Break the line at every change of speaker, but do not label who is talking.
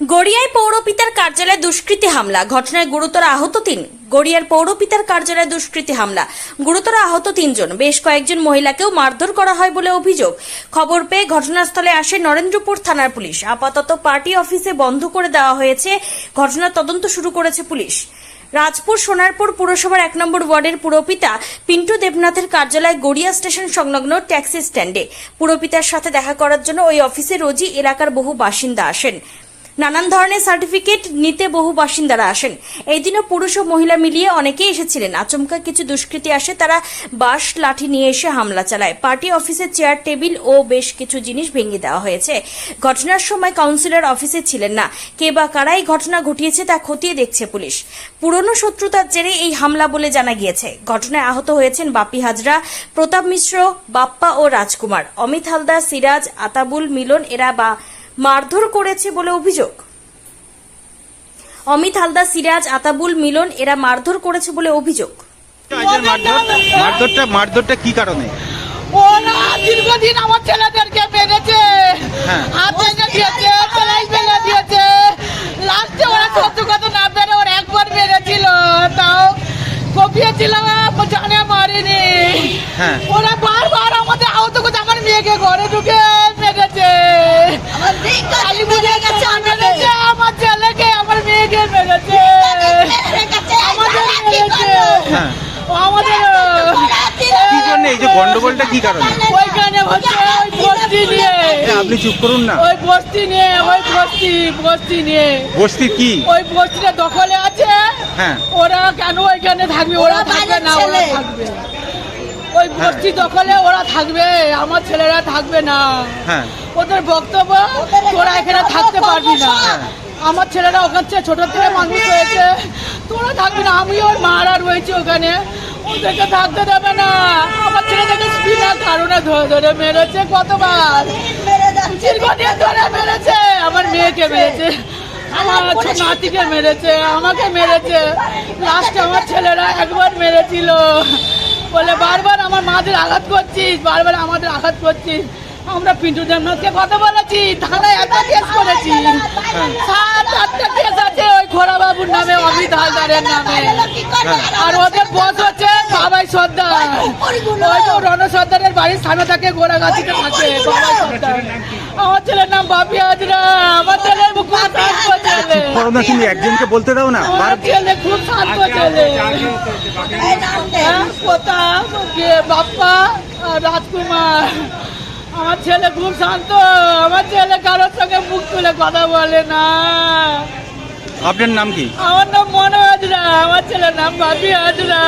গড়িয়ায় পৌরপিতার কার্যালয়ে দুষ্কৃতী হামলা। ঘটনায় গুরুতর আহত তিন গড়িয়ার পৌরপিতার কার্যালয়ে দুষ্কৃতী হামলা। গুরুতর আহত তিনজন। বেশ কয়েকজন মহিলাকেও মারধর করা হয় বলে অভিযোগ। খবর পেয়ে ঘটনাস্থলে আসে নরেন্দ্রপুর থানার পুলিশ। আপাতত পার্টি অফিসে বন্ধ করে দেওয়া হয়েছে। ঘটনার তদন্ত শুরু করেছে পুলিশ। রাজপুর সোনারপুর পুরসভার এক নম্বর ওয়ার্ডের পুরপিতা পিন্টু দেবনাথের কার্যালয় গড়িয়া স্টেশন সংলগ্ন ট্যাক্সি স্ট্যান্ডে। পুরপিতার সাথে দেখা করার জন্য ওই অফিসে রোজই এলাকার বহু বাসিন্দা আসেন। নানান ধরনের সার্টিফিকেট নিতে বহু বাসিন্দারা আসেন। এই দিনও পুরুষ ও মহিলা মিলিয়ে অনেকেই এসেছিলেন। আচমকা কিছু দুষ্কৃতী আসে, তারা বাঁশ, লাঠি নিয়ে এসে হামলা চালায়। পার্টি অফিসের চেয়ার, টেবিল ও বেশ কিছু জিনিস ভেঙে দেওয়া হয়েছে। ঘটনার সময় কাউন্সিলর অফিসে ছিলেন না। কে বা কারা এই ঘটনা ঘটিয়েছে তা খতিয়ে দেখছে পুলিশ। পুরনো শত্রুতার জেরে এই হামলা বলে জানা গিয়েছে। ঘটনায় আহত হয়েছেন বাপি হাজরা, প্রতাপ মিশ্র, বাপ্পা ও রাজকুমার। অমিত হালদার, সিরাজ, আতাবুল মিলন এরা বা মারধর করেছে বলে অভিযোগ। অমিত হালদার সিরাজ আতাবুল মিলন এরা মারধর করেছে বলে অভিযোগ।
মারধরটা মারধরটা কি কারণে?
ওরা দীর্ঘদিন আমার ছেলেদেরকে মেরেছে।
হ্যাঁ।
হাত ভেঙে দিয়েছে সেলাই ফেলে দিয়েছে। লাস্টে ওরা সহ্য না পেরে ওরা একবার মেরেছিল। তাও কপিয়েছিলাম জানে মারিনি।
হ্যাঁ।
ওরা বারবার আমাদের আহত করছে আমার মেয়েকে ঘরে ঢুকে
কি জন্য? এই যে গন্ডগোলটা কি কারণে?
ওইখানে হচ্ছে ওই বস্তি নিয়ে।
আপনি চুপ করুন না।
ওই বস্তি নিয়ে ওই বস্তি বস্তি নিয়ে।
বস্তি কি?
ওই বস্তিটা দখলে আছে।
হ্যাঁ।
ওরা কেন ওইখানে থাকবে? ওরা থাকবে না ওরা থাকবে। ওই বস্তি দখলে ওরা থাকবে। আমার ছেলেরা থাকবে না।
হ্যাঁ।
ওদের বক্তব্য তোরা এখানে থাকতে পারবি না। আমার ছেলেরা ওখান থেকে ছোট থেকে মানুষ হয়েছে। তোরা থাকবি না আমি ওর মারা রয়েছে ওখানে। ওদেরকে থাকতে দেবে না। আমার ছেলেদেরকে বিনা কারণে ধরে ধরে মেরেছে কতবার? ধরে মেরেছে। আমার মেয়েকে মেরেছে। আমার নাতিকে মেরেছে। আমাকে মেরেছে। লাস্টে আমার ছেলেরা একবার মেরেছিল। বলে বারবার আমার মাদের আঘাত করছিস, বারবার আমাদের আঘাত করছিস। আমরা পিন্টু দেবনাথকে কথা বলেছি থানায় একটা কেস করেছি। সাত আটটা কেস আছে ওই খোড়া বাবুর নামে অমিত হালদারের নামে। আর ওদের বস হচ্ছে বাবাই সর্দার। ওই তো রণ সর্দারের বাড়ির সামনে থাকে গোড়াগাছিতে থাকে বাবাই সর্দার। আমার ছেলের নাম বাপি হাজরা আমার ছেলের
করো না তুমি একজনকে বলতে দাও না।
ছেলে খুব শান্ত ছেলে। হ্যাঁ, প্রতাপ বাপ্পা রাজকুমার। আমার ছেলে খুব শান্ত আমার ছেলে কারোর সঙ্গে মুখ তুলে কথা বলে না।
আপনার নাম কি?
আমার নাম মনে হাজরা আমার ছেলের নাম ভাবি হাজরা।